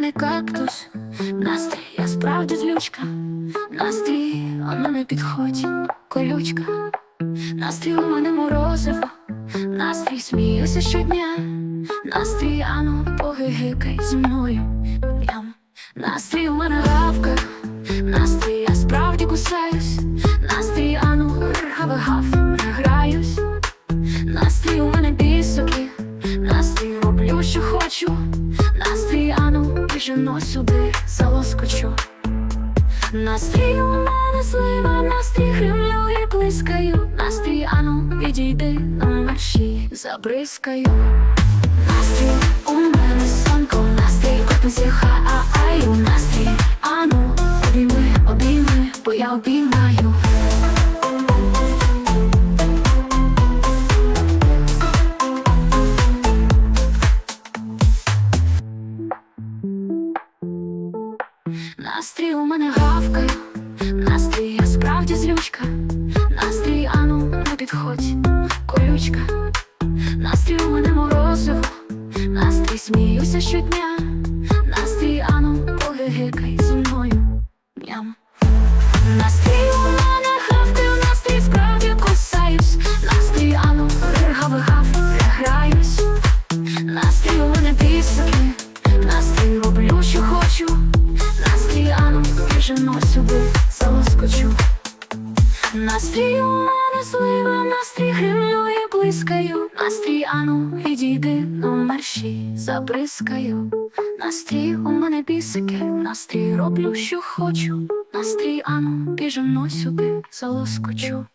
мене кактус, настрій, я справді злючка, настрій, а мене підходь, колючка, настрій у мене морозиво, настрій сміюся щодня, настрій, ану, погигикай зі мною. Ям. Настрій у мене гавка, настрій, я справді кусаюсь, біжено сюди, залоскочу. Настрій у мене слива, настрій гримлю і блискаю, настрій, ану, відійди на мерші, забризкаю. Настрій у мене сонко, настрій позіхай, а аю, настрій, ану, обійми, обійми, бо я обіймаю. Настрій у мене гавкає, настрій, я справді злючка, настрій, ану, не підходь, колючка, настрій у мене морозиво, настрій сміюся щодня, настрій, ану, погигикай зі мною, ням. Настрій у мене гавкаю, настрій справді кусаюсь, настрій, ану, ригав, гав, граюсь, настрій у мене пісики, настрій роблю, що хочу. Настрій, ану, біжено сюди, залоскочу. Настрій у мене слива, настрій гримлю блискаю. Настрій, ану, відійди на мерші, забризкаю. Настрій у мене бісики, настрій роблю, що хочу. Настрій, ану, біжено сюди, залоскочу.